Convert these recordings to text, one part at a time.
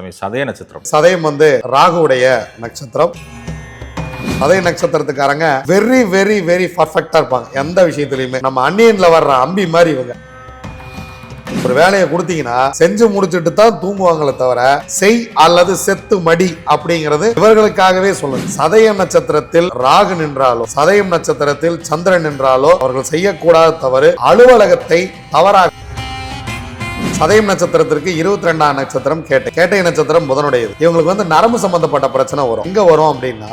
சாமி சதய நட்சத்திரம். சதயம் வந்து ராகுடைய நட்சத்திரம். சதய நட்சத்திரத்துக்காரங்க வெரி வெரி வெரி பர்ஃபெக்டா இருப்பாங்க. எந்த விஷயத்துலயுமே. நம்ம அன்னியன்ல வர்ற அம்பி மாதிரி இவங்க. ஒரு வேலையை கொடுத்தீங்கன்னா செஞ்சு முடிச்சுட்டு தான் தூங்குவாங்களே தவிர செய் அல்லது செத்து மடி அப்படிங்கிறது இவர்களுக்காகவே சொல்லுங்க சதய நட்சத்திரத்தில் ராகு நின்றாலோ சதயம் நட்சத்திரத்தில் சந்திரன் நின்றாலோ அவர்கள் செய்யக்கூடாத தவறு அலுவலகத்தை தவறாக சதயம் நட்சத்திரத்திற்கு இருபத்தி ரெண்டாம் நட்சத்திரம் கேட்டை. கேட்டை நட்சத்திரம் புதனுடையது. இவங்களுக்கு வந்து நரம்பு சம்பந்தப்பட்ட பிரச்சனை வரும். எங்க வரும் அப்படின்னா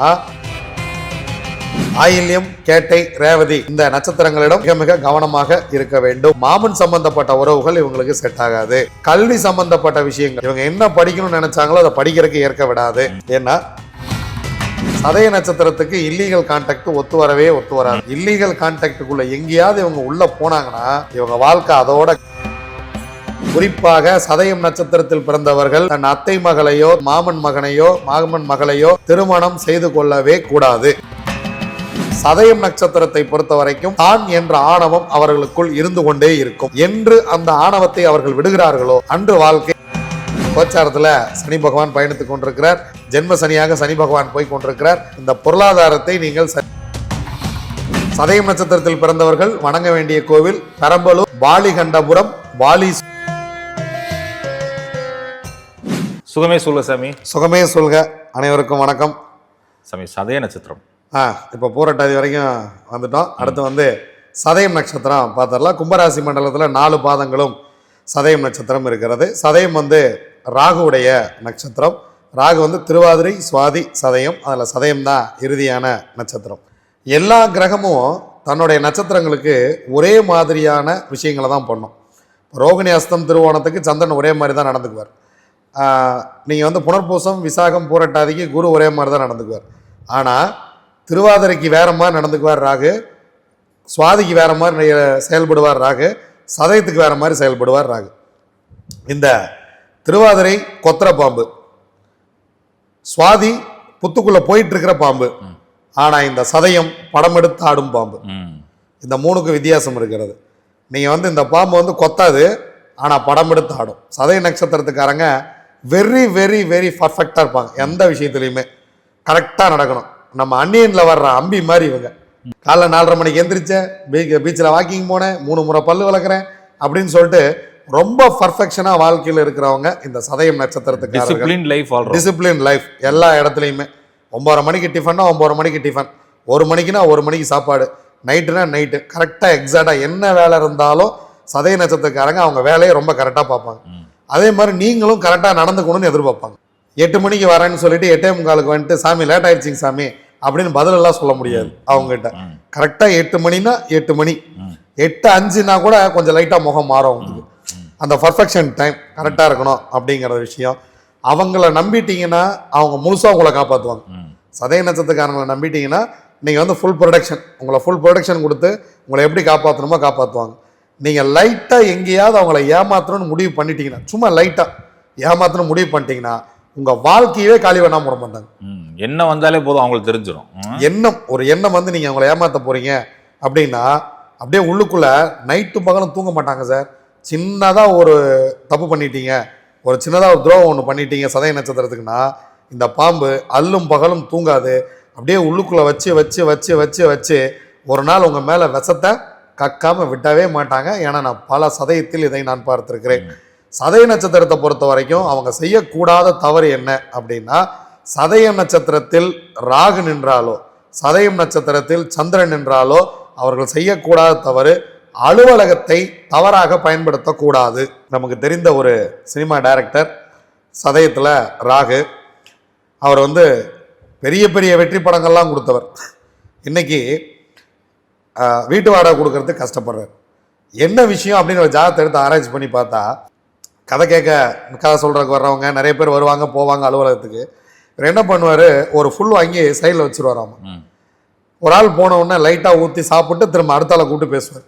ஆயில்யம் கேட்டை ரேவதி இந்த நட்சத்திரங்களிடம் மிக மிக கவனமாக இருக்க வேண்டும். மாமன் சம்பந்தப்பட்ட உறவுகள் இவங்களுக்கு செட் ஆகாது. கல்வி சம்பந்தப்பட்ட விஷயங்கள். இவங்க என்ன படிக்கணும்னு நினைச்சாங்களோ அதை படிக்கிறதுக்கு ஏற்க விடாது. ஏன்னா சதய நட்சத்திரத்துக்கு இல்லீகல் கான்டாக்ட் ஒத்து வரவே ஒத்து வராது. இல்லீகல் கான்டாக்டுக்குள்ள எங்கேயாவது இவங்க உள்ள போனாங்கன்னா இவங்க வாழ்க்கை அதோட குறிப்பாக சதயம் நட்சத்திரத்தில் பிறந்தவர்கள் தன் அத்தை மகளையோ மாமன் மகனையோ மாமன் மகளையோ திருமணம் செய்து கொள்ளவே கூடாது. சதயம் நட்சத்திரத்தை பொறுத்த வரைக்கும் தான் என்ற ஆணவம் அவர்களுக்குள் இருந்து கொண்டே இருக்கும். என்று அந்த ஆணவத்தை அவர்கள் விடுகிறார்களோ அன்று வாழ்க்கை கோச்சாரத்துல சனி பகவான் பயணித்துக் கொண்டிருக்கிறார். ஜென்ம சனியாக சனி பகவான் போய் கொண்டிருக்கிறார். இந்த பொருளாதாரத்தை நீங்கள் ச- சதயம் நட்சத்திரத்தில் பிறந்தவர்கள் வணங்க வேண்டிய கோவில் பெரம்பலூர் வாலிகண்டபுரம் வாலி சுகமே சொல்ல சாமி. சுகமே சொல்க அனைவருக்கும் வணக்கம். சாமி சதய நட்சத்திரம். ஆ இப்போ பூரட்டாதி வரைக்கும் வந்துட்டோம். அடுத்து வந்து சதயம் நட்சத்திரம் பார்த்துடலாம் கும்பராசி மண்டலத்தில் நாலு பாதங்களும் சதயம் நட்சத்திரம் இருக்கிறது. சதயம் வந்து ராகுவுடைய நட்சத்திரம். ராகு வந்து திருவாதிரை சுவாதி சதயம். அதில் சதயம் தான் இறுதியான நட்சத்திரம். எல்லா கிரகமும் தன்னுடைய நட்சத்திரங்களுக்கு ஒரே மாதிரியான விஷயங்களை தான் பண்ணும். ரோகிணி அஸ்தம் திருவோணத்துக்கு சந்திரன் ஒரே மாதிரி தான் நடந்துக்குவார். நீங்கள் வந்து புனர்பூசம் விசாகம் பூரட்டாதிக்கு குரு ஒரே மாதிரி தான் நடந்துக்குவார். ஆனால் திருவாதிரைக்கு வேற மாதிரி நடந்துக்குவார் ராகு சுவாதிக்கு வேற மாதிரி செயல்படுவார் ராகு சதயத்துக்கு வேற மாதிரி செயல்படுவார் ராகு. இந்த திருவாதிரை கொத்திர பாம்பு. சுவாதி புத்துக்குள்ள போயிட்டு இருக்கிற பாம்பு ஆனா இந்த சதயம் படம் எடுத்து ஆடும் பாம்பு. இந்த மூணுக்கு வித்தியாசம் இருக்கிறது. நீங்கள் வந்து இந்த பாம்பு வந்து கொத்தாது ஆனால் படம் எடுத்து ஆடும். சதய நட்சத்திரத்துக்காரங்க வெரி வெரி வெரி பர்ஃபெக்டாக இருப்பாங்க. எந்த விஷயத்துலையுமே. கரெக்டாக நடக்கணும். நம்ம அன்னியனில் வர்ற அம்பி மாதிரி இவங்க. காலைல நாலரை மணிக்கு எந்திரிச்சேன் பீச் பீச்சில் வாக்கிங் போனேன் மூணு முறை பல்லு விளக்குறேன் அப்படின்னு சொல்லிட்டு ரொம்ப பர்ஃபெக்ஷனாக வாழ்க்கையில் இருக்கிறவங்க இந்த சதயம் நட்சத்திரத்துக்காரர்கள். டிசிப்ளின் லைஃப் டிசிப்ளின் லைஃப் எல்லா இடத்துலையுமே. ஒம்பரை மணிக்கு டிஃபன்னா ஒம்பரை மணிக்கு டிஃபன் ஒரு மணிக்குனா ஒரு மணிக்கு சாப்பாடு. நைட்டுனா நைட்டு கரெக்டாக எக்ஸாக்டாக என்ன வேலை இருந்தாலும் சதய நட்சத்திரக்காரங்க அவங்க வேலையை ரொம்ப கரெக்டாக பார்ப்பாங்க. அதே மாதிரி நீங்களும் கரெக்டாக நடந்துக்கணும்னு எதிர்பார்ப்பாங்க. எட்டு மணிக்கு வரேன்னு சொல்லிட்டு எட்டே முக்காலுக்கு வந்துட்டு சாமி லேட் ஆயிடுச்சிங்க சாமி அப்படின்னு பதிலெல்லாம் சொல்ல முடியாது அவங்ககிட்ட. கரெக்டாக எட்டு மணினா எட்டு மணி. எட்டு அஞ்சுனா கூட கொஞ்சம் லைட்டாக முகம் மாறும் அவங்களுக்கு. அந்த பர்ஃபெக்ஷன் டைம் கரெக்டாக இருக்கணும் அப்படிங்கிற விஷயம். அவங்கள நம்பிட்டீங்கன்னா அவங்க முழுசாக உங்களை காப்பாற்றுவாங்க சதய நட்சத்திரக்காரங்களை நம்பிட்டீங்கன்னா நீங்கள் வந்து ஃபுல் ப்ரொடக்ஷன் உங்களை ஃபுல் ப்ரொடக்ஷன் கொடுத்து உங்களை எப்படி காப்பாற்றணுமோ காப்பாற்றுவாங்க நீங்கள் லைட்டாக எங்கேயாவது அவங்கள ஏமாத்தணும்னு முடிவு பண்ணிட்டீங்கன்னா சும்மா லைட்டாக ஏமாத்தணும்னு முடிவு பண்ணிட்டீங்கன்னா உங்கள் வாழ்க்கையவே காலி பண்ணாம விட மாட்டாங்க. ம் என்ன வந்தாலே போதும் அவங்களுக்கு தெரிஞ்சிடும். எண்ணம் ஒரு எண்ணம் வந்து நீங்கள் அவங்கள ஏமாற்ற போகிறீங்க அப்படின்னா அப்படியே உள்ளுக்குள்ளே நைட்டு பகலும் தூங்க மாட்டாங்க சார் சின்னதாக ஒரு தப்பு பண்ணிட்டீங்க ஒரு சின்னதாக ஒரு துரோகம் ஒன்று பண்ணிட்டீங்க சதய நட்சத்திரத்துக்குன்னா இந்த பாம்பு அல்லும் பகலும் தூங்காது. அப்படியே உள்ளுக்குள்ளே வச்சு வச்சு வச்சு வச்சு வச்சு ஒரு நாள் உங்கள் மேலே விஷத்தை கக்காமல் விட்டவே மாட்டாங்க. ஏன்னா நான் பல சதயத்தில் இதை நான் பார்த்திருக்கிறேன். சதய நட்சத்திரத்தை பொறுத்த வரைக்கும் அவங்க செய்யக்கூடாத தவறு என்ன அப்படின்னா சதய நட்சத்திரத்தில் ராகு நின்றாலோ சதயம் நட்சத்திரத்தில் சந்திரன் நின்றாலோ அவர்கள் செய்யக்கூடாத தவறு அலுவலகத்தை தவறாக பயன்படுத்தக்கூடாது. நமக்கு தெரிந்த ஒரு சினிமா டைரக்டர் சதயத்தில் ராகு அவர் வந்து பெரிய பெரிய வெற்றி படங்கள்லாம் கொடுத்தவர். இன்னைக்கு வீட்டு வாடகை கொடுக்கறதுக்கு கஷ்டப்படுறார். என்ன விஷயம் அப்படின்னு ஒரு ஜாதகத்தை எடுத்து ஆராய்ச்சி பண்ணி பார்த்தா கதை கேட்க கதை சொல்கிறதுக்கு வர்றவங்க நிறைய பேர் வருவாங்க போவாங்க அலுவலகத்துக்கு. இவர் என்ன பண்ணுவார்? ஒரு ஃபுல் வாங்கி சைடில் வச்சுருவாராம். ஒரு ஆள் போன உடனே லைட்டாக ஊற்றி சாப்பிட்டு திரும்ப அடுத்த ஆளை கூப்பிட்டு பேசுவார்.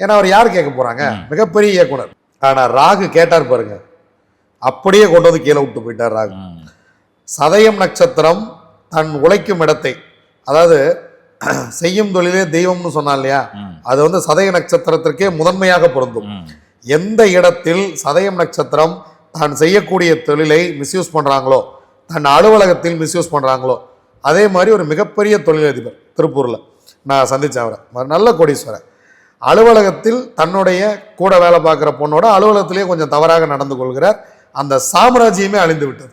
ஏன்னா அவர் யார் கேட்க போகிறாங்க மிகப்பெரிய இயக்குனர். ஆனால் ராகு கேட்டார் பாருங்க. அப்படியே கொண்டு வந்து கீழே விட்டு போயிட்டார் ராகு. சதயம் நட்சத்திரம் தன் உழைக்கும் இடத்தை அதாவது செய்யும் தொழிலே தெய்வம்னு சொன்னா இல்லையா. அது வந்து சதய நட்சத்திரத்திற்கே முதன்மையாக பொருந்தும். எந்த இடத்தில் சதயம் நட்சத்திரம் தான் செய்யக்கூடிய தொழிலை மிஸ்யூஸ் பண்றாங்களோ தன் அலுவலகத்தில் மிஸ்யூஸ் பண்றாங்களோ அதே மாதிரி ஒரு மிகப்பெரிய தொழிலதிபர் திருப்பூர்ல. நான் சந்திச்சேன் அவரை. நல்ல கோடீஸ்வரர். அலுவலகத்தில் தன்னுடைய கூட வேலை பார்க்குற பொண்ணோட அலுவலகத்திலேயே கொஞ்சம் தவறாக நடந்து கொள்கிறார். அந்த சாம்ராஜ்யமே அழிந்து விட்டது.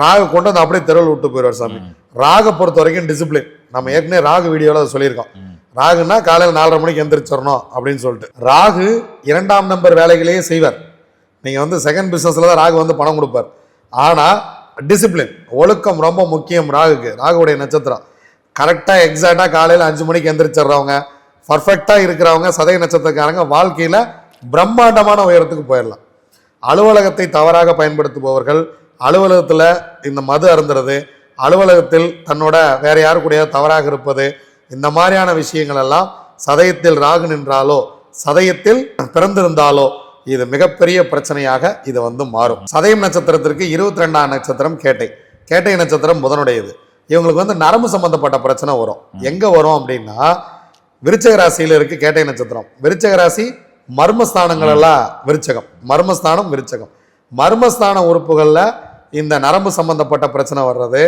ராகு கொண்டு வந்து அப்படியே தெருவில் விட்டு போயிடுவார் சாமி. ராகை பொறுத்த வரைக்கும் டிசிப்ளின் நம்ம ஏற்கனவே ராகு வீடியோவில் அதை சொல்லியிருக்கோம். ராகுனா காலையில் நாலரை மணிக்கு எந்திரிச்சிடணும் அப்படின்னு சொல்லிட்டு. ராகு இரண்டாம் நம்பர் வேலைகளையே செய்வார். நீங்கள் வந்து செகண்ட் பிஸ்னஸில் தான் ராகு வந்து பணம் கொடுப்பார். ஆனால் டிசிப்ளின் ஒழுக்கம் ரொம்ப முக்கியம் ராகுக்கு. ராகுடைய நட்சத்திரம். கரெக்டாக எக்ஸாக்டாக காலையில் அஞ்சு மணிக்கு எந்திரிச்சிடுறவங்க பர்ஃபெக்டாக இருக்கிறவங்க சதய நட்சத்திரக்காரங்க வாழ்க்கையில் பிரம்மாண்டமான உயரத்துக்கு போயிடலாம். அலுவலகத்தை தவறாக பயன்படுத்துபவர்கள் அலுவலகத்தில் இந்த மது அருந்துறது அலுவலகத்தில் தன்னோட வேற யாரு கூடயாவது தவறாக இருப்பது இந்த மாதிரியான விஷயங்கள் எல்லாம் சதயத்தில் ராகு நின்றாலோ சதயத்தில் பிறந்திருந்தாலோ இது மிகப்பெரிய பிரச்சனையாக இது வந்து மாறும். சதயம் நட்சத்திரத்திற்கு இருபத்தி ரெண்டாம் நட்சத்திரம் கேட்டை. கேட்டை நட்சத்திரம் புதனுடையது. இவங்களுக்கு வந்து நரம்பு சம்பந்தப்பட்ட பிரச்சனை வரும். எங்க வரும் அப்படின்னா விருச்சக ராசியில இருக்கு கேட்டை நட்சத்திரம். விருச்சக ராசி மர்மஸ்தானங்கள் எல்லாம் விருச்சகம். மர்மஸ்தானம் விருச்சகம். மர்மஸ்தான உறுப்புகள்ல இந்த நரம்பு சம்பந்தப்பட்ட பிரச்சனை வர்றது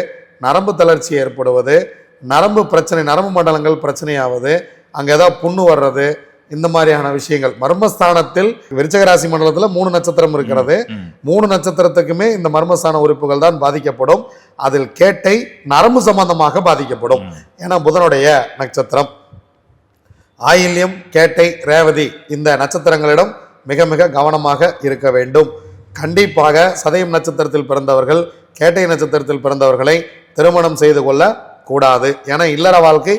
நரம்பு தளர்ச்சி ஏற்படுவது நரம்பு பிரச்சனை நரம்பு மண்டலங்கள் பிரச்சனையாவது அங்க ஏதாவது புண்ணு வர்றது இந்த மாதிரியான விஷயங்கள். மர்மஸ்தானத்தில் விருச்சக ராசி மண்டலத்துல மூணு நட்சத்திரம் இருக்கிறது. மூணு நட்சத்திரத்துக்குமே இந்த மர்மஸ்தான உறுப்புகள் தான் பாதிக்கப்படும். அதில் கேட்டை நரம்பு சம்பந்தமாக பாதிக்கப்படும். ஏன்னா புதனுடைய நட்சத்திரம். ஆயில்யம் கேட்டை ரேவதி இந்த நட்சத்திரங்களிடம் மிக மிக கவனமாக இருக்க வேண்டும். கண்டிப்பாக சதயம் நட்சத்திரத்தில் பிறந்தவர்கள் கேட்டை நட்சத்திரத்தில் பிறந்தவர்களை திருமணம் செய்து கொள்ள கூடாது. ஏன்னா இல்லற வாழ்க்கை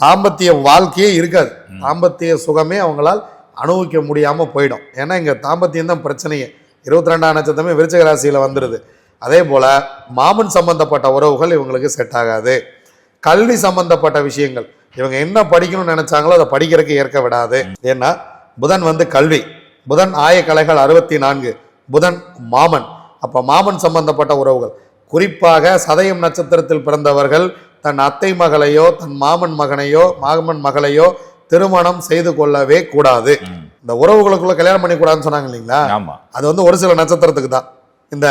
தாம்பத்திய வாழ்க்கையே இருக்காது. தாம்பத்திய சுகமே அவங்களால் அனுபவிக்க முடியாம போயிடும். ஏன்னா இங்க தாம்பத்தியம் தான் பிரச்சனையே. இருபத்தி ரெண்டாம் நட்சத்திரமே விருச்சிக ராசியில வந்துடுது அதே போல மாமன் சம்பந்தப்பட்ட உறவுகள் இவங்களுக்கு செட் ஆகாது. கல்வி சம்பந்தப்பட்ட விஷயங்கள் இவங்க என்ன படிக்கணும்னு நினைச்சாங்களோ அதை படிக்கிறதுக்கு ஏற்க விடாது. ஏன்னா புதன் வந்து கல்வி. புதன் ஆயக்கலைகள் அறுபத்தி நான்கு. புதன் மாமன். அப்ப மாமன் சம்பந்தப்பட்ட உறவுகள். குறிப்பாக சதயம் நட்சத்திரத்தில் பிறந்தவர்கள் தன் அத்தை மகளையோ தன் மாமன் மகனையோ மாமன் மகளையோ திருமணம் செய்து கொள்ளவே கூடாது. இந்த உறவுகளுக்குள்ள கல்யாணம் பண்ணி கூடாதுன்னு சொன்னாங்க இல்லைங்களா? அது வந்து ஒரு சில நட்சத்திரத்துக்கு தான். இந்த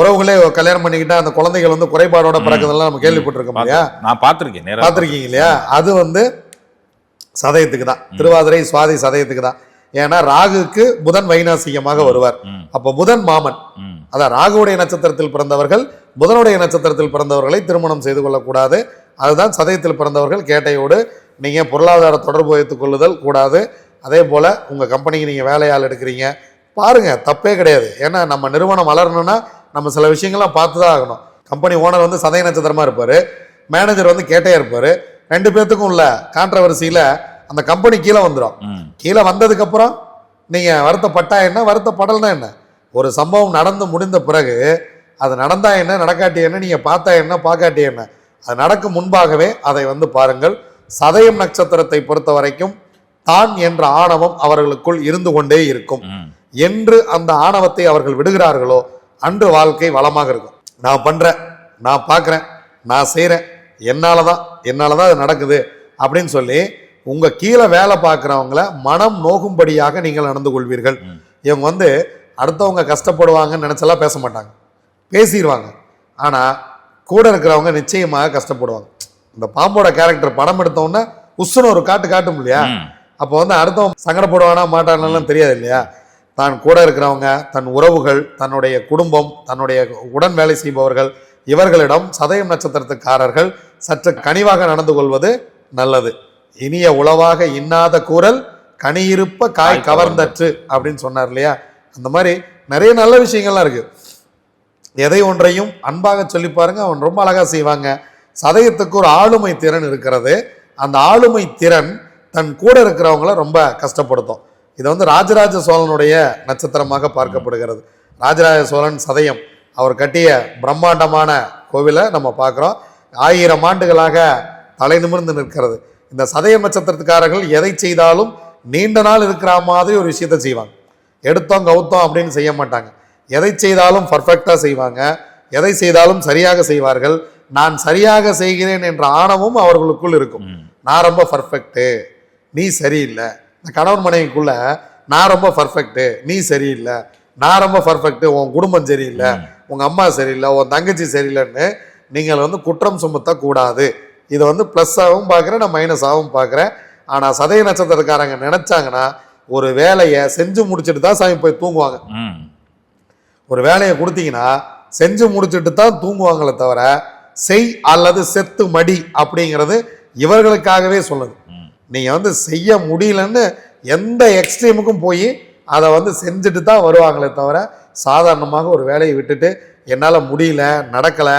உறவுகளே கல்யாணம் பண்ணிக்கிட்டா அந்த குழந்தைகள் வந்து குறைபாடோட பிறக்குதெல்லாம் நம்ம கேள்விப்பட்டிருக்கோம் இல்லையா? நான் பார்த்திருக்கேன் பார்த்துருக்கீங்க இல்லையா? அது வந்து சதயத்துக்கு தான். திருவாதிரை சுவாதி சதயத்துக்கு தான். ஏன்னா ராகுக்கு புதன் வைநாசிகமாக வருவார். அப்ப புதன் மாமன். அதான் ராகுவுடைய நட்சத்திரத்தில் பிறந்தவர்கள் புதனுடைய நட்சத்திரத்தில் பிறந்தவர்களை திருமணம் செய்து கொள்ளக்கூடாது. அதுதான் சதயத்தில் பிறந்தவர்கள் கேட்டையோடு நீங்க பொருளாதார தொடர்பு வைத்துக் கொள்ளுதல் கூடாது. அதே போல உங்க கம்பெனிக்கு நீங்க வேலையாள் எடுக்கிறீங்க. பாருங்க தப்பே கிடையாது. ஏன்னா நம்ம நிறுவனம் வளரணும்னா நம்ம சில விஷயங்கள்லாம் பார்த்து தான் ஆகணும். கம்பெனி ஓனர் வந்து சதய நட்சத்திரமா இருப்பாரு. மேனேஜர் வந்து கேட்டையா இருப்பாரு. ரெண்டு பேர்த்துக்கும் உள்ள கான்ட்ரவர்சியில அந்த கம்பெனி கீழே வந்துடும் கீழே வந்ததுக்கு அப்புறம் நீங்க வருத்தப்பட்டா என்ன? வருத்தப்படலைன்னா என்ன? ஒரு சம்பவம் நடந்து முடிந்த பிறகு அது நடந்தா என்ன? நடக்காட்டி என்ன? நீங்க பார்த்தா என்ன? பார்க்காட்டி என்ன? அது நடக்கும் முன்பாகவே அதை வந்து பாருங்கள். சதயம் நட்சத்திரத்தை பொறுத்த வரைக்கும் தான் என்ற ஆணவம் அவர்களுக்குள் இருந்து கொண்டே இருக்கும். என்று அந்த ஆணவத்தை அவர்கள் விடுகிறார்களோ அன்று வாழ்க்கை வளமாக இருக்கும். நான் பண்றேன் நான் பார்க்குறேன் நான் செய்கிறேன் என்னால தான் என்னால தான் அது நடக்குது அப்படின்னு சொல்லி உங்க கீழே வேலை பார்க்குறவங்கள மனம் நோகும்படியாக நீங்கள் நடந்து கொள்வீர்கள். இவங்க வந்து அடுத்தவங்க கஷ்டப்படுவாங்கன்னு நினைச்செல்லாம் பேச மாட்டாங்க. பேசிடுவாங்க ஆனா கூட இருக்கிறவங்க நிச்சயமாக கஷ்டப்படுவாங்க. இந்த பாம்போட கேரக்டர் படம் எடுத்தோன்னே உசுன்னு ஒரு காட்டு காட்டும் இல்லையா? அப்போ வந்து அடுத்தவன் சங்கடப்படுவானா மாட்டானாலாம் தெரியாது இல்லையா? தான் கூட இருக்கிறவங்க தன் உறவுகள் தன்னுடைய குடும்பம் தன்னுடைய உடன் வேலை செய்பவர்கள் இவர்களிடம் சதயம் நட்சத்திரத்துக்காரர்கள் சற்று கனிவாக நடந்து கொள்வது நல்லது. இனிய உளவாக இன்னாத கூறல் கனியிருப்ப காய் கவர்ந்தற்று அப்படின்னு சொன்னார் இல்லையா? அந்த மாதிரி நிறைய நல்ல விஷயங்கள்லாம் இருக்கு. எதை ஒன்றையும் அன்பாக சொல்லி பாருங்க அவன் ரொம்ப அழகா செய்வாங்க. சதயத்துக்கு ஒரு ஆளுமை திறன் இருக்கிறது. அந்த ஆளுமை திறன் தன் கூட இருக்கிறவங்கள ரொம்ப கஷ்டப்படுத்தும். இது வந்து ராஜராஜ சோழனுடைய நட்சத்திரமாக பார்க்கப்படுகிறது. ராஜராஜ சோழன் சதயம். அவர் கட்டிய பிரம்மாண்டமான கோவிலை நம்ம பார்க்குறோம். ஆயிரம் ஆண்டுகளாக தலை நிமிர்ந்து நிற்கிறது. இந்த சதயம் நட்சத்திரத்துக்காரர்கள் எதை செய்தாலும் நீண்ட நாள் இருக்கிற மாதிரி ஒரு விஷயத்தை செய்வாங்க. எடுத்தோம் கவுத்தோம் அப்படின்னு செய்ய மாட்டாங்க. எதை செய்தாலும் பர்ஃபெக்டாக செய்வாங்க. எதை செய்தாலும் சரியாக செய்வார்கள். நான் சரியாக செய்கிறேன் என்ற ஆணவம் அவர்களுக்குள் இருக்கும். நான் ரொம்ப பர்ஃபெக்ட்டு நீ சரியில்லை. இந்த கணவன் மனைவிக்குள்ள நான் ரொம்ப பர்ஃபெக்ட்டு நீ சரியில்லை. நான் ரொம்ப பர்ஃபெக்ட் உன் குடும்பம் சரியில்லை. உங்க அம்மா சரியில்லை உன் தங்கச்சி சரியில்லைன்னு நீங்கள் வந்து குற்றம் சுமத்த கூடாது இதை வந்து ப்ளஸ்ஸாகவும் பார்க்குறேன் நான் மைனஸாகவும் பார்க்குறேன். ஆனால் சதய நட்சத்திரக்காரங்க நினைச்சாங்கன்னா ஒரு வேலையை செஞ்சு முடிச்சுட்டு தான் சாமி போய் தூங்குவாங்க. ஒரு வேலையை கொடுத்தீங்கன்னா செஞ்சு முடிச்சுட்டு தான் தூங்குவாங்களே தவிர செய் அல்லது செத்து மடி அப்படிங்கிறது இவர்களுக்காகவே சொல்லுது. ம். நீங்க வந்து செய்ய முடியலன்னு எந்த எக்ஸ்ட்ரீமுக்கும் போய் அதை வந்து செஞ்சுட்டு தான் வருவாங்களே தவிர சாதாரணமாக ஒரு வேலையை விட்டுட்டு என்னால் முடியல நடக்கலை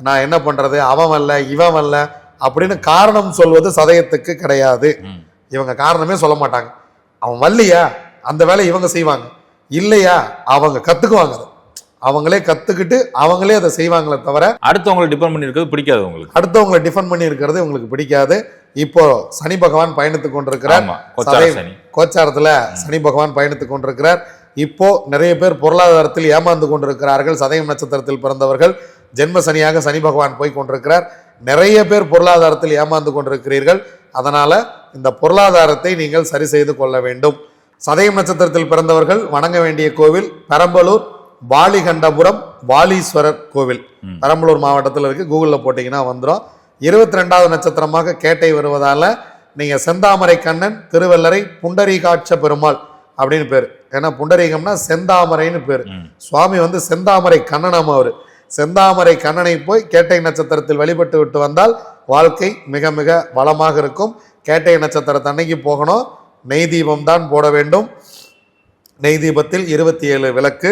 நான் என்ன பண்ணுறது அவன் வரல இவன் வரல அப்படின்னு காரணம் சொல்வது சதயத்துக்கு கிடையாது. இவங்க காரணமே சொல்ல மாட்டாங்க. அவன் வரலையா? அந்த வேலையை இவங்க செய்வாங்க. இல்லையா? அவங்க கத்துக்குவாங்க அதை. அவங்களே கத்துக்கிட்டு அவங்களே அதை செய்வாங்களே தவிர அடுத்தவங்களை டிபெண்ட் பண்ணி இருக்கிறது பிடிக்காது உங்களுக்கு. அடுத்தவங்களை டிஃபெண்ட் பண்ணி இருக்கிறது உங்களுக்கு பிடிக்காது. இப்போ சனி பகவான் பயணித்துக் கொண்டிருக்கிறார். கோச்சாரத்துல சனி பகவான் பயணித்துக் கொண்டிருக்கிறார். இப்போ நிறைய பேர் பொருளாதாரத்தில் ஏமாந்து கொண்டிருக்கிறார்கள். சதயம் நட்சத்திரத்தில் பிறந்தவர்கள். ஜென்ம சனியாக சனி பகவான் போய் கொண்டிருக்கிறார். நிறைய பேர் பொருளாதாரத்தில் ஏமாந்து கொண்டிருக்கிறீர்கள். அதனால இந்த பொருளாதாரத்தை நீங்கள் சரி செய்து கொள்ள வேண்டும். சதயம் நட்சத்திரத்தில் பிறந்தவர்கள் வணங்க வேண்டிய கோவில் பெரம்பலூர் பாலிகண்டபுரம் பாலீஸ்வரர் கோவில். பெரம்பலூர் மாவட்டத்தில் இருக்கு. கூகுளில் போட்டிங்கன்னா வந்துடும் இருபத்தி ரெண்டாவது நட்சத்திரமாக கேட்டை வருவதால நீங்க செந்தாமரை கண்ணன் திருவல்லரை புண்டரீகாட்ச பெருமாள் அப்படின்னு பேர். ஏன்னா புண்டரீகம்னா செந்தாமரைன்னு பேர். சுவாமி வந்து செந்தாமரை கண்ணனாம் அவர். செந்தாமரை கண்ணனை போய் கேட்டை நட்சத்திரத்தில் வழிபட்டு விட்டு வந்தால் வாழ்க்கை மிக மிக வளமாக இருக்கும். கேட்டை நட்சத்திரத்தை அன்னைக்கு போகணும். நெய் தீபம் தான் போட வேண்டும். நெய் தீபத்தில் இருபத்தி ஏழு விளக்கு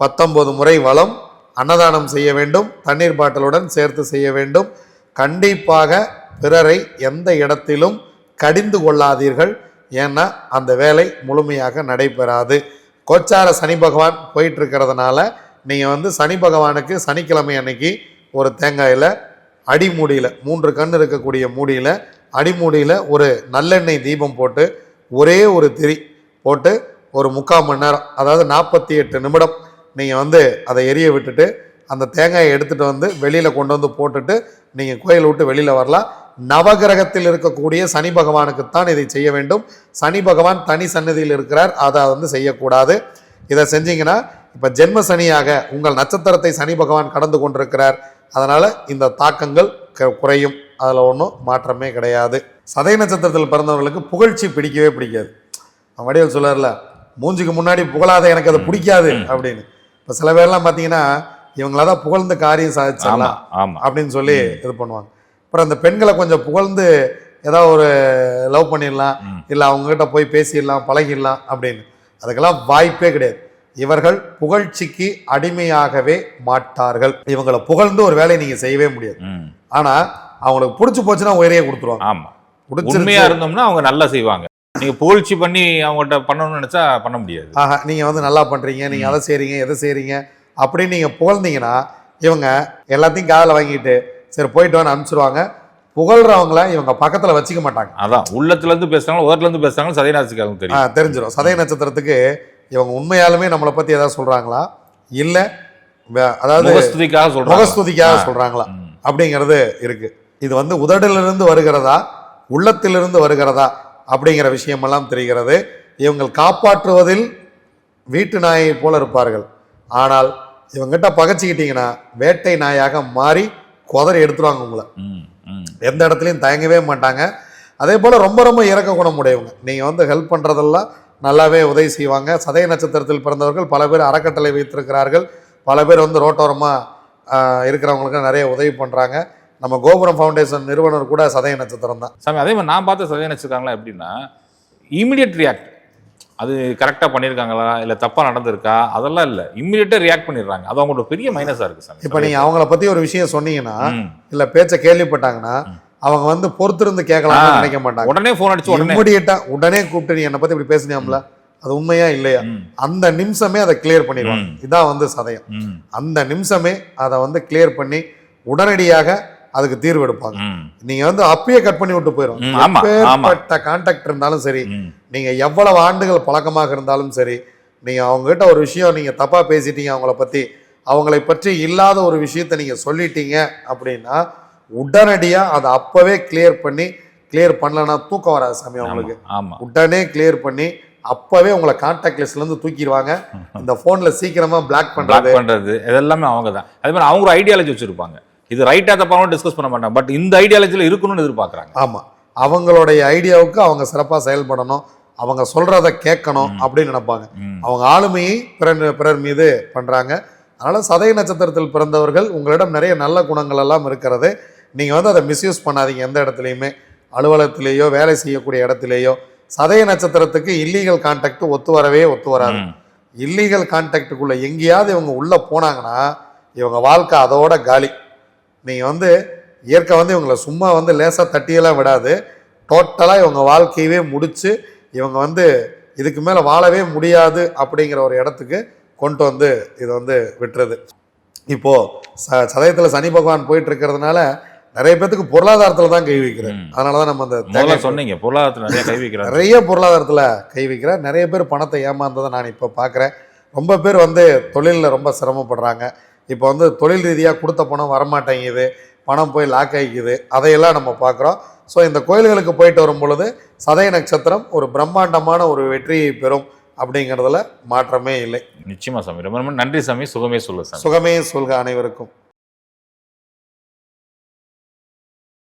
பத்தொன்பது முறை வளம் அன்னதானம் செய்ய வேண்டும். தண்ணீர் பாட்டிலுடன் சேர்த்து செய்ய வேண்டும். கண்டிப்பாக பிறரை எந்த இடத்திலும் கடிந்து கொள்ளாதீர்கள். ஏன்னா அந்த வேலை முழுமையாக நடைபெறாது. கோச்சார சனி பகவான் போயிட்டு இருக்கிறதுனால நீங்கள் வந்து சனி பகவானுக்கு சனிக்கிழமை அன்னைக்கு ஒரு தேங்காயில் அடிமூடியில் மூன்று கண் இருக்கக்கூடிய மூடியில் அடிமூடியில் ஒரு நல்லெண்ணெய் தீபம் போட்டு ஒரே ஒரு திரி போட்டு ஒரு முக்கால் மணி நேரம் அதாவது நாற்பத்தி எட்டு நிமிடம் நீங்கள் வந்து அதை எரிய விட்டுட்டு அந்த தேங்காயை எடுத்துகிட்டு வந்து வெளியில் கொண்டு வந்து போட்டுட்டு நீங்கள் கோயிலை விட்டு வெளியில் வரலாம். நவகிரகத்தில் இருக்கக்கூடிய சனி பகவானுக்குத்தான் இதை செய்ய வேண்டும். சனி பகவான் தனி சன்னதியில் இருக்கிறார் அதை வந்து செய்யக்கூடாது. இதை செஞ்சீங்கன்னா இப்போ ஜென்ம சனியாக உங்கள் நட்சத்திரத்தை சனி பகவான் கடந்து கொண்டிருக்கிறார். அதனால் இந்த தாக்கங்கள் குறையும். அதில் ஒன்றும் மாற்றமே கிடையாது. சதய நட்சத்திரத்தில் பிறந்தவர்களுக்கு புகழ்ச்சி பிடிக்கவே பிடிக்காது. அவன் வடிவல் சொல்லார்ல மூஞ்சுக்கு முன்னாடி புகழாத எனக்கு அது பிடிக்காது அப்படின்னு. இப்போ சில பேர்லாம் பார்த்தீங்கன்னா இவங்கள தான் புகழ்ந்து காரியம் ஆமா அப்படின்னு சொல்லி இது பண்ணுவாங்க. அப்புறம் அந்த பெண்களை கொஞ்சம் புகழ்ந்து ஏதாவது ஒரு லவ் பண்ணிடலாம். இல்லை அவங்ககிட்ட போய் பேசிடலாம் பழகிடலாம் அப்படின்னு. அதுக்கெல்லாம் வாய்ப்பே கிடையாது. இவர்கள் புகழ்ச்சிக்கு அடிமையாகவே மாட்டார்கள். இவங்களை புகழ்ந்து ஒரு வேலையை நீங்க செய்யவே முடியாது. ஆனா அவங்களுக்கு பிடிச்சி போச்சுன்னா உயரையே கொடுத்துருவாங்க. ஆமா. உண்மையா இருந்தோம்னா அவங்க நல்லா செய்வாங்க. நீங்க புகழ்ச்சி பண்ணி அவங்கள்ட்ட பண்ணணும்னு நினைச்சா பண்ண முடியாது. ஆஹா நீங்க வந்து நல்லா பண்றீங்க நீங்க அதை செய்றீங்க எதை செய்றீங்க அப்படின்னு நீங்க புகழ்ந்தீங்கன்னா இவங்க எல்லாத்தையும் காதில் வாங்கிட்டு சரி போயிட்டு வான்னு அனுப்பிச்சிருவாங்க. புகழ்றவங்கள இவங்க பக்கத்துல வச்சுக்க மாட்டாங்க. அதான் உள்ளத்துல இருந்து பேசுறாங்க உதட்டுல இருந்து பேசுறாங்க சதயநாசிக்காகவும் ஆ, தெரியும் தெரிஞ்சிடும் சதய நட்சத்திரத்துக்கு இவங்க உண்மையாலுமே நம்மளை பத்தி ஏதாவது சொல்றாங்களா? இல்ல அதாவது முகஸ்துதிக்காக சொல்றாங்க முகஸ்துதிக்காக ம். அப்படிங்கிறது இருக்கு. இது வந்து உதடிலிருந்து வருகிறதா? உள்ளத்திலிருந்து வருகிறதா? அப்படிங்கிற விஷயமெல்லாம் தெரிகிறது. இவங்கள் காப்பாற்றுவதில் வீட்டு நாயை போல இருப்பார்கள். ஆனால் இவங்கிட்ட பகைச்சிக்கிட்டீங்கன்னா வேட்டை நாயாக மாறி குதறி எடுத்துருவாங்க உங்களை. எந்த இடத்துலையும் தயங்கவே மாட்டாங்க. அதே போல் ரொம்ப ரொம்ப இறக்க குணம் உடையவங்க நீங்கள் வந்து ஹெல்ப் பண்ணுறதெல்லாம் நல்லாவே உதவி செய்வாங்க. சதய நட்சத்திரத்தில் பிறந்தவர்கள் பல பேர் அறக்கட்டளை வைத்திருக்கிறார்கள். பல பேர் வந்து ரோட்டோரமாக இருக்கிறவங்களுக்கு நிறைய உதவி பண்ணுறாங்க நம்ம கோபுரம் ஃபவுண்டேஷன் நிறுவனர் கூட சதய நட்சத்திரம் தான். சாமி அதே மாதிரி நான் பார்த்த சதய நட்சத்திரங்களா எப்படின்னா இமிடியட் ரியாக்ட் அது கரெக்டாக பண்ணியிருக்காங்களா? இல்லை தப்பாக நடந்திருக்கா? அதெல்லாம் இல்லை. இம்மிடியட்டாக ரியாக்ட் பண்ணிடுறாங்க. அது அவங்களோட பெரிய மைனஸாக இருக்கு சாமி. இப்போ நீங்கள் அவங்கள பற்றி ஒரு விஷயம் சொன்னீங்கன்னா. இல்லை பேச்சை கேள்விப்பட்டாங்கன்னா அவங்க வந்து பொறுத்திருந்து கேட்கலாம்னு ஆ. நினைக்க மாட்டாங்க. உடனே ஃபோன் அடிச்சு இம்மிடியட்டா உடனே கூப்பிட்டு நீ என்னை பற்றி இப்படி பேசினியாம்ல? அது உண்மையா இல்லையா? அந்த நிமிஷமே அதை கிளியர் பண்ணிடுவாங்க. இதான் வந்து சதயம். அந்த நிமிஷமே அதை வந்து கிளியர் பண்ணி உடனடியாக அதுக்கு தீர்வு எடுப்பாங்க. நீங்க வந்து அப்பயே கட் பண்ணி விட்டு போயிடும். எப்பேற்பட்ட கான்டாக்ட் இருந்தாலும் சரி. நீங்க எவ்வளவு ஆண்டுகள் பழக்கமாக இருந்தாலும் சரி நீங்க அவங்க கிட்ட ஒரு விஷயம் நீங்க தப்பா பேசிட்டீங்க அவங்கள பத்தி அவங்களை பற்றி இல்லாத ஒரு விஷயத்தை நீங்க சொல்லிட்டீங்க அப்படின்னா உடனடியா அதை அப்பவே கிளியர் பண்ணி கிளியர் பண்ணலன்னா தூக்கம் வராது சாமி அவங்களுக்கு. உடனே கிளியர் பண்ணி அப்பவே உங்களை கான்டாக்ட் லிஸ்ட்ல இருந்து தூக்கிடுவாங்க. இந்த போன்ல சீக்கிரமா பிளாக் பண்றது. பண்றது. இதெல்லாமே அவங்க தான் அதே மாதிரி அவங்க ஒரு ஐடியாலஜி வச்சிருப்பாங்க. இது ரைட்டா தப்பாவும் டிஸ்கஸ் பண்ண மாட்டாங்க. பட் இந்த ஐடியாலஜில இருக்கணும்னு எதிர்பார்க்கறாங்க. ஆமா. அவங்களுடைய ஐடியாவுக்கு அவங்க சிறப்பா செயல்படணும். அவங்க சொல்றத கேட்கணும் அப்படின்னு நினைப்பாங்க. அவங்க ஆளுமையை பிறர் பிறர் மீது பண்றாங்க. அதனால சதய நட்சத்திரத்தில் பிறந்தவர்கள் உங்களிடம் நிறைய நல்ல குணங்கள் எல்லாம் இருக்கிறது. நீங்க வந்து அதை மிஸ்யூஸ் பண்ணாதீங்க எந்த இடத்துலையுமே. அலுவலகத்திலேயோ வேலை செய்யக்கூடிய இடத்திலேயோ. சதய நட்சத்திரத்துக்கு இல்லீகல் கான்டாக்ட் ஒத்து வரவே ஒத்து வராது. இல்லீகல் கான்டாக்டுக்குள்ள எங்கேயாவது இவங்க உள்ள போனாங்கன்னா இவங்க வாழ்க்கை அதோட காலி. நீங்க வந்து இயற்கை வந்து இவங்களை சும்மா வந்து லேசா தட்டியெல்லாம் விடாது. டோட்டலா இவங்க வாழ்க்கையவே முடிச்சு இவங்க வந்து இதுக்கு மேல வாழவே முடியாது அப்படிங்கிற ஒரு இடத்துக்கு கொண்டு வந்து இது வந்து விட்டுறது. இப்போ ச சதயத்துல சனி பகவான் போயிட்டு இருக்கிறதுனால நிறைய பேத்துக்கு பொருளாதாரத்துல தான் கை வைக்கிறார் ம். அதனாலதான் நம்ம அந்த சொன்னீங்க பொருளாதாரத்துல நிறைய கை வைக்கிறாங்க நிறைய பொருளாதாரத்துல கை வைக்கிறார் நிறைய பேர் பணத்தை ஏமாந்ததை நான் இப்போ பார்க்குறேன் ரொம்ப பேர் வந்து தொழிலில் ரொம்ப சிரமப்படுறாங்க. இப்போ வந்து தொழில் ரீதியாக கொடுத்த பணம் வரமாட்டேங்குது. பணம் போய் லாக் ஆகிக்குது. அதையெல்லாம் நம்ம பார்க்குறோம் ஸோ இந்த கோயில்களுக்கு போயிட்டு வரும் பொழுது சதய நட்சத்திரம் ஒரு பிரம்மாண்டமான ஒரு வெற்றியை பெறும் அப்படிங்கிறதுல மாற்றமே இல்லை. நிச்சயமா சாமி. ரொம்ப ரொம்ப நன்றி சாமி. சுகமே சொல்லு சாமி. சுகமே சொல்க அனைவருக்கும்.